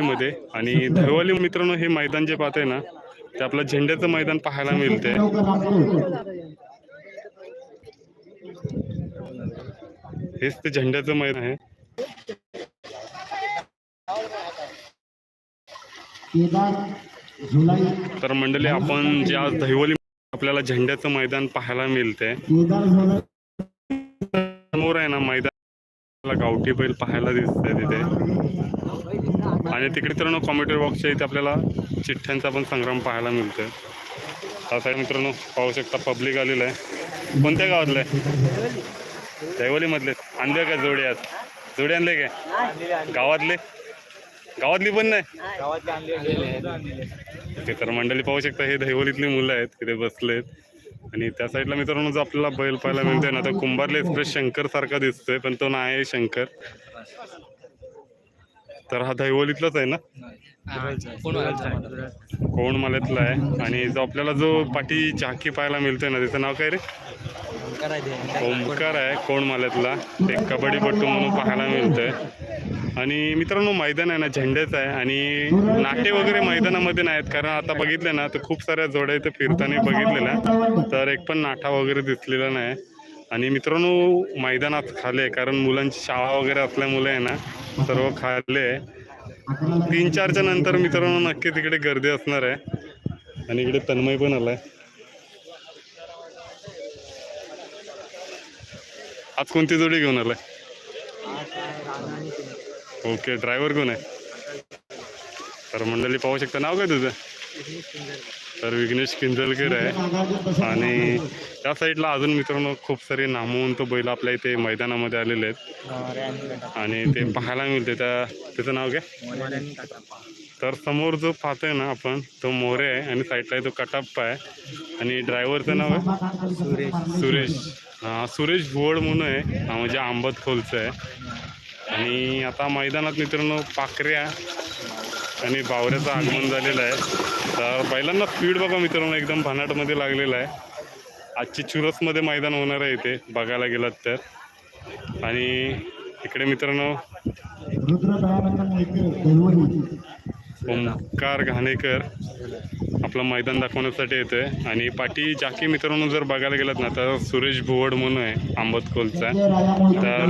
मध्ये आणि धरवाली मित्रांनो हे मैदान जे पाहतंय ना ते आपलं झेंड्याचं मैदान पाहायला मिळते हेच ते झेंड्याचं मैदान आहे. तर मंडळी आपण जे आज दहिवली आपल्याला झेंड्याचं मैदान पाहायला मिळते समोर आहे ना मैदान. गावठी बैल पाहायला दिसतंय तिथे. आणि तिकडे तर कॉम्प्युटर बॉक्सच्या इथे आपल्याला चिठ्ठ्यांचा पण संग्राम पाहायला मिळतोय. हा साईड मित्रांनो पाहू शकता पब्लिक आलेलं आहे. कोणत्या गावातलं आहे? दैवलीमधले. आणले का जोडी आज? जोडी आणले काय गावातले? गावातली पण नाही? ते तर मंडळी पाहू शकता हे दहिवलीतली मुलं आहेत तिथे बसलेत. आणि त्या साईडला मित्रांनो जो आपल्याला बैल पाहायला मिळतोय ना तर कुंभारले एक्सप्रेस शंकर सारखा दिसतोय पण तो नाही शंकर. तर हा दहिवलीतलाच आहे ना? कोण माल्यातला आहे? आणि जो आपल्याला जो पाठी चाकी पाहायला मिळतोय ना त्याचं नाव काय रे? ओमकार आहे कोण माल्यातला एक कबड्डीपट्टू म्हणून पाहायला मिळतोय. आणि मित्रांनो मैदान आहे ना झेंड्याचं आहे आणि नाटे वगैरे मैदानामध्ये नाहीत. कारण आता बघितले ना तर खूप साऱ्या जोड्या इथे फिरताना बघितलेल्या. तर एक पण नाठा वगैरे दिसलेला नाही. आणि मित्रांनो मैदानात खाले कारण मुलांची शाळा वगैरे असल्यामुळे आहे ना सर्व खाले आहे. तीन चारच्या नंतर मित्रांनो नक्की तिकडे गर्दी असणार आहे. आणि इकडे तन्मय पण आलाय. आज कोणती जोडी घेऊन आलाय? ओके ड्रायव्हर कोण आहे? तर मंडळी पाहू शकता नाव काय तुझं? तर विघ्नेश किंजलकर आहे. आणि त्या साईडला अजून मित्रांनो खूप सारे नामवंत बैल आपल्या इथे मैदानामध्ये आलेले आहेत. आणि ते पाहायला मिळते. त्या त्याचं नाव काय? तर समोर जो पाहतोय ना आपण तो मोरे आहे आणि साईडला तो कटाप्पा आहे. आणि ड्रायव्हरचं नाव आहे? सुरेश. हा सुरेश भुवड म्हणून आहे. म्हणजे आंबत खोलचं आहे. आणि आता मैदानात मित्रांनो पाकऱ्या आणि बावऱ्याचं आगमन झालेलं आहे. तर बैलांना स्पीड बघा मित्रांनो एकदम भन्नाटमध्ये लागलेला आहे. आजची चुरसमध्ये मैदान होणार आहे इथे बघायला गेलात तर. आणि इकडे मित्रांनो ओंकार घाणेकर. आपलं मैदान दाखवण्यासाठी येतोय. आणि पाठी जाकी मित्रांनो जर बघायला गेलात ना तर सुरेश भुवड म्हणून आहे आंबतकोलचा तर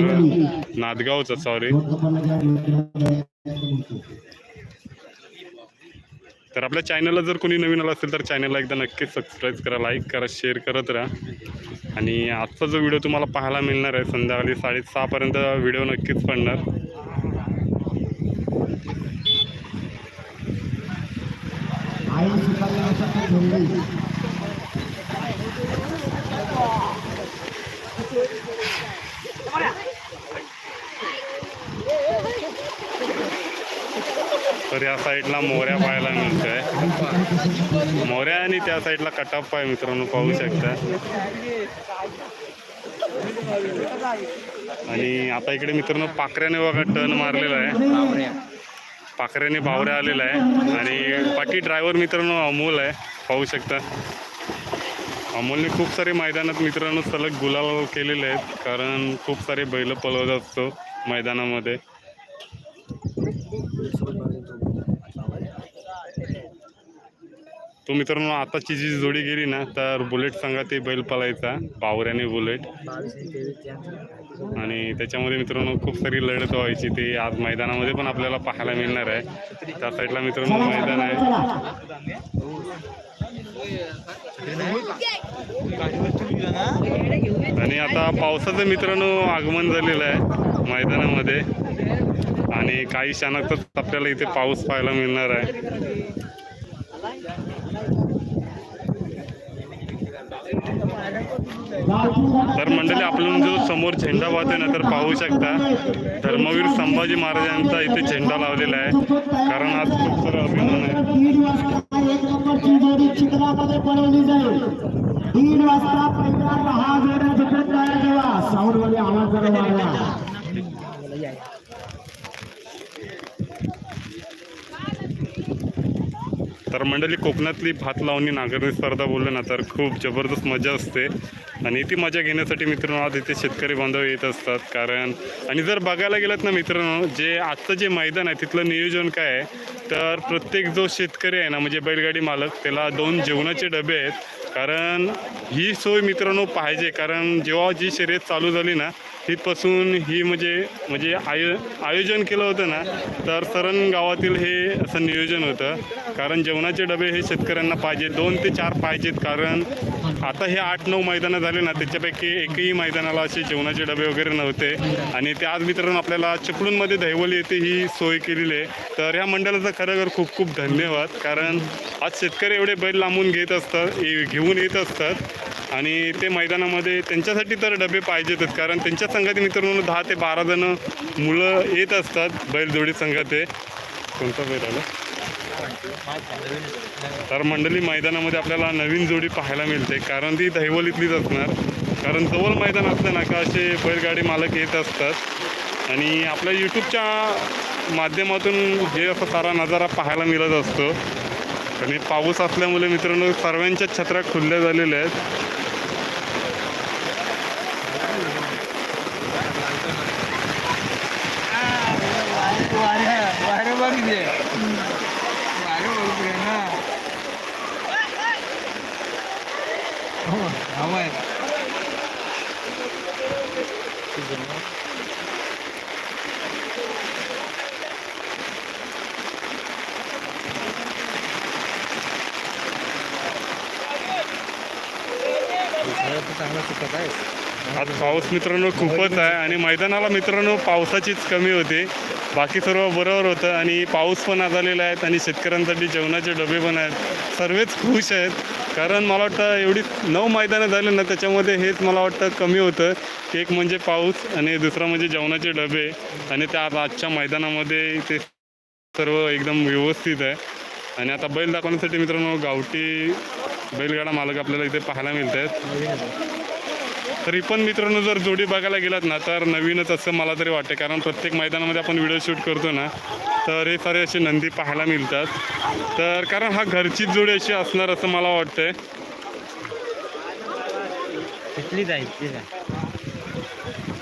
नादगावचा सॉरी तर आपल्या चॅनलला जर कोणी नवीन आलं असेल तर चॅनलला एकदा नक्कीच सबस्क्राईब करा लाईक करा शेअर करत राहा. आणि आजचा जो व्हिडिओ तुम्हाला पाहायला मिळणार आहे संध्याकाळी साडेसहापर्यंत व्हिडिओ नक्कीच पडणार आई शिकायला असं झेंडी तर या साईडला मोऱ्या पाहायला मिळतोय. मोऱ्या आणि त्या साईडला कटाप्पा आहे मित्रांनो पाहू शकता. आणि आता इकडे मित्रांनो पाखऱ्याने बघा टर्न मारलेला आहे. पाखऱ्याने बावऱ्या आलेला आहे. आणि पाठी ड्रायव्हर मित्रांनो अमोल आहे. पाहू शकता. अमोलने खूप सारे मैदानात मित्रांनो सलग गुलाल केलेले आहेत. कारण खूप सारे बैल पळवत असतो मैदानामध्ये. तो मित्रांनो आताची जी जोडी गेली ना तर बुलेट सांगा ते बैल पळायचा. पावऱ्याने बुलेट. आणि त्याच्यामध्ये मित्रांनो खूप सारी लढत व्हायची. ती आज मैदानामध्ये पण आपल्याला पाहायला मिळणार आहे. त्या साईडला मित्रांनो मैदान आहे. आणि आता पावसाचं मित्रांनो आगमन झालेलं आहे मैदानामध्ये. आणि काही क्षणातच आपल्याला इथे पाऊस पाहायला मिळणार आहे. तर मंडळी आपण जो समोर झेंडा वाहतोय ना तर पाहू शकता. धर्मवीर संभाजी महाराजांचा इथे झेंडा लावलेला आहे. कारण आज खूप सारं अभिमान आहे. दीड जोडी चित्रामध्ये पळवली जाईल. तीन वाजता पहिल्या दहा जोड्या जिंकत तयार जेव्हा. साऊंडमध्ये आवाज जरा वाढवा. तर मंडळी कोकणातली भात लावणी नांगरणी स्पर्धा बोललं ना तर खूप जबरदस्त मजा असते. आणि ती मजा घेण्यासाठी मित्रांनो आज इथे शेतकरी बांधव येत असतात. कारण आणि जर बघायला गेलात ना मित्रांनो जे आजचं जे मैदान आहे तिथलं नियोजन काय आहे तर प्रत्येक जो शेतकरी आहे ना म्हणजे बैलगाडी मालक त्याला दोन जेवणाचे डबे आहेत. कारण ही सोय मित्रांनो पाहिजे. कारण जेव्हा जी शर्यत चालू झाली ना तिथपासून ही म्हणजे म्हणजे आयो आयोजन केलं होतं ना तर सरण गावातील हे असं नियोजन होतं. कारण जेवणाचे डबे हे शेतकऱ्यांना पाहिजे दोन ते चार पाहिजेत. कारण आता हे आठ नऊ मैदानं झाले ना त्याच्यापैकी एकही मैदानाला असे जेवणाचे डबे वगैरे नव्हते. आणि ते आज मित्रांनो आपल्याला चिपळूणमध्ये दैवली येथे ही सोय केलेली आहे. तर ह्या मंडळाचं खरं खूप खूप धन्यवाद. कारण आज शेतकरी एवढे बैल लांबून घेत असतात ए- घेऊन येत असतात. आणि ते मैदानामध्ये त्यांच्यासाठी तर डबे पाहिजेतच. कारण त्यांच्या संघात मित्रांनो दहा ते बारा जण मुलं येत असतात बैलजोडी संघात. कोणता बैल आला? तर मंडळी मैदानामध्ये आपल्याला नवीन जोडी पाहायला मिळते. कारण ती दहिवलीतलीच असणार. कारण जवळ मैदान असलं ना का असे बैलगाडी मालक येत असतात. आणि आपल्या यूट्यूबच्या माध्यमातून हे असा सारा नजारा पाहायला मिळत असतो. आणि पाऊस असल्यामुळे मित्रांनो सर्वांच्या छत्र्या खुल्ल्या झालेल्या आहेत. वारे वारे बघितले ना हो हवं आहे चांगला आहे आज पाऊस मित्रांनो खूपच आहे आणि मैदानाला मित्रांनो पावसाचीच कमी होती. बाकी सर्व बरोबर होतं आणि पाऊस पण आजलेला आलेला आहेत आणि शेतकऱ्यांसाठी जेवणाचे डबे पण आहेत. सर्वच खुश आहेत. कारण मला वाटतं एवढी नऊ मैदानं झाले ना त्याच्यामध्ये हेच मला वाटतं कमी होतं. एक म्हणजे पाऊस आणि दुसरं म्हणजे जेवणाचे डबे. आणि त्या आजच्या मैदानामध्ये ते सर्व एकदम व्यवस्थित आहे. आणि आता बैल दाखवण्यासाठी मित्रांनो गावठी बैलगाडा मालक आपल्याला इथे पाहायला मिळत आहेत तरी पण मित्रांनो जर जोडी बघायला गेलात ना तर नवीनच असं मला तरी वाटते. कारण प्रत्येक मैदानामध्ये आपण व्हिडिओ शूट करतो ना तर हे सारे असे नंदी पाहायला मिळतात. तर कारण हा घरचीच जोडी अशी असणार असं मला वाटतंय.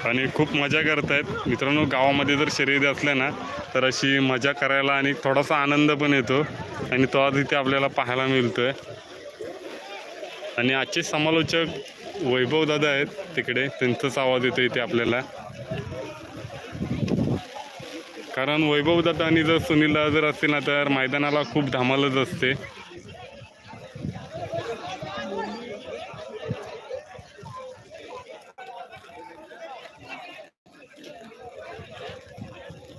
आणि खूप मजा करतायत. मित्रांनो गावामध्ये जर शर्यती असल्या ना तर अशी मजा करायला आणि थोडासा आनंद पण येतो. आणि तो आज इथे आपल्याला पाहायला मिळतोय. आणि आजचे समालोचक वैभव दादा आहेत तिकडे. त्यांचाच आवाज येतो इथे आपल्याला. कारण वैभव दादा आणि जर सुनील दादा जर असतील ना तर मैदानाला खूप धामालच असते.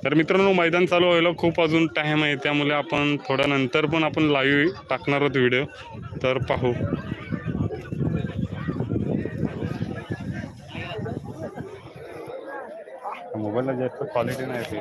तर मित्रांनो मैदान चालू व्हायला खूप अजून टाईम आहे. त्यामुळे आपण थोड्या नंतर पण आपण लाईव्ह टाकणार आहोत व्हिडिओ तर पाहू. ಮೊಬೈಲ್ನಾಗ ಎಷ್ಟು ಕ್ವಾಲಿಟಿನೇ ಐತಿ